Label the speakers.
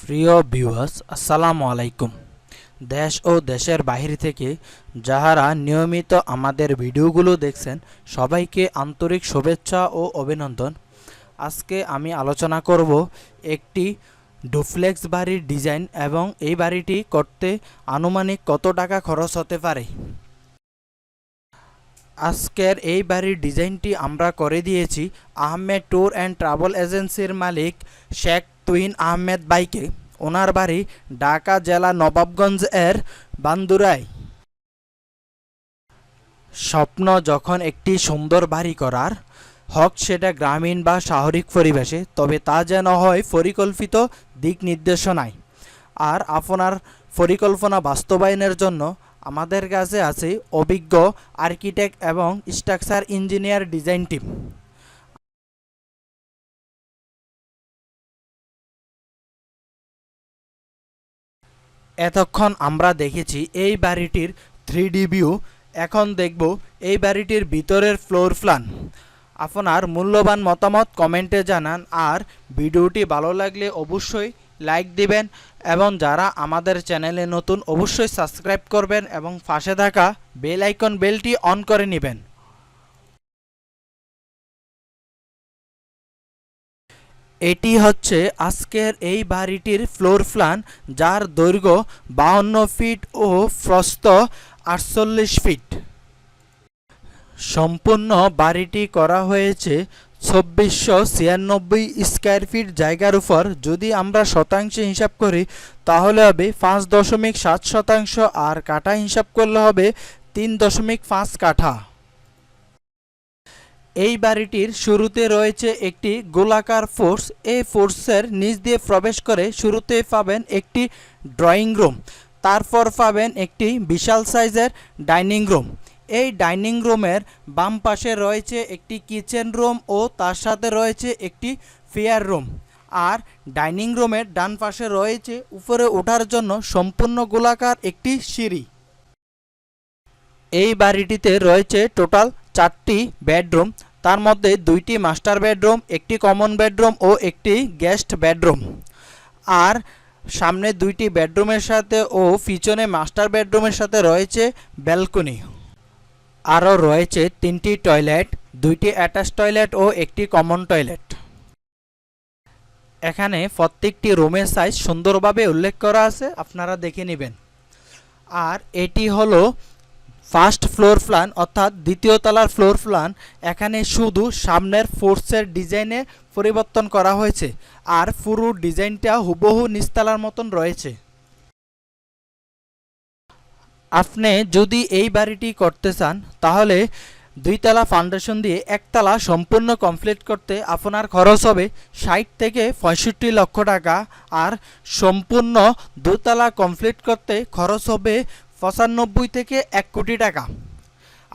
Speaker 1: প্রিয় ভিউয়ার্স আসসালামু আলাইকুম। দেশ ও দেশের বাহির থেকে যাহারা নিয়মিত আমাদের ভিডিওগুলো দেখছেন, সবাইকে আন্তরিক শুভেচ্ছা ও অভিনন্দন। আজকে আমি আলোচনা করব একটি ডুফ্লেক্স বাড়ির ডিজাইন এবং এই বাড়িটি করতে আনুমানিক কত টাকা খরচ হতে পারে। আজকের এই বাড়ির ডিজাইনটি আমরা করে দিয়েছি আহমেদ ট্যুর অ্যান্ড ট্রাভেল এজেন্সির মালিক শেখ তুহিন আহমেদ বাইকে। ওনার বাড়ি ঢাকা জেলা নবাবগঞ্জ এর বান্দুরায় স্বপ্ন যখন একটি সুন্দর বাড়ি করার হক সেটা গ্রামীণ বা শহরিক পরিবেশে, তবে তা যেন হয় পরিকল্পিত দিক নির্দেশনায়। আর আপনার পরিকল্পনা বাস্তবায়নের জন্য আমাদের কাছে আছে অভিজ্ঞ আর্কিটেক্ট এবং স্ট্রাকচার ইঞ্জিনিয়ার ডিজাইন টিম। এতক্ষণ আমরা দেখেছি এই বাড়িটির থ্রি ভিউ। এখন দেখব এই বাড়িটির ভিতরের ফ্লোর প্ল্যান। আপনার মূল্যবান মতামত কমেন্টে জানান আর ভিডিওটি ভালো লাগলে অবশ্যই লাইক দিবেন এবং যারা আমাদের চ্যানেলে নতুন অবশ্যই সাবস্ক্রাইব করবেন এবং পাশে থাকা বেল আইকন বেলটি অন করে নেবেন। এটি হচ্ছে আজকের এই বাড়িটির ফ্লোর প্ল্যান যার দৈর্ঘ্য বাহান্ন ফিট ও প্রস্থ আটচল্লিশ ফিট সম্পূর্ণ বাড়িটি করা হয়েছে চব্বিশশো ছিয়ানব্বই স্কোয়ার ফিট জায়গার উপর যদি আমরা শতাংশে হিসাব করি, তাহলে হবে পাঁচ দশমিক সাত শতাংশ আর কাঠা হিসাব করলে হবে তিন দশমিক পাঁচ কাঠা। এই বাড়িটির শুরুতে রয়েছে একটি গোলাকার ফোর্স। এই ফোর্সের নিচ দিয়ে প্রবেশ করে শুরুতে পাবেন একটি ড্রয়িং রুম, তারপর পাবেন একটি বিশাল সাইজের ডাইনিং রুম। এই ডাইনিং রুমের বাম পাশে রয়েছে একটি কিচেন রুম ও তার সাথে রয়েছে একটি ফেয়ার রুম। আর ডাইনিং রুমের ডান পাশে রয়েছে উপরে ওঠার জন্য সম্পূর্ণ গোলাকার একটি সিঁড়ি। এই বাড়িটিতে রয়েছে টোটাল চারটি বেডরুম, তার মধ্যে দুইটি মাস্টার বেডরুম, একটি কমন বেডরুম ও একটি গেস্ট বেডরুম। আর সামনে দুইটি বেডরুমের সাথে ও পিছনে মাস্টার বেডরুমের সাথে রয়েছে ব্যালকনি। আরও রয়েছে তিনটি টয়লেট, দুইটি অ্যাটাচ টয়লেট ও একটি কমন টয়লেট। এখানে প্রত্যেকটি রুমের সাইজ সুন্দরভাবে উল্লেখ করা আছে, আপনারা দেখে নেবেন। আর এটি হলো ফার্স্ট ফ্লোর প্ল্যান অর্থাৎ দ্বিতীয় তলার ফ্লোর প্ল্যান এখানে শুধু সামনের ফোর্সের ডিজাইনে পরিবর্তন করা হয়েছে, আর পুরো ডিজাইনটা হুবহু নিচতলার মতন রয়েছে। আপনি যদি এই বাড়িটি করতে চান, তাহলে দুইতলা ফাউন্ডেশন দিয়ে একতলা সম্পূর্ণ কমপ্লিট করতে আপনার খরচ হবে ষাট থেকে পঁয়ষট্টি লক্ষ টাকা আর সম্পূর্ণ দুতলা কমপ্লিট করতে খরচ হবে পঁচানব্বই থেকে এক কোটি টাকা।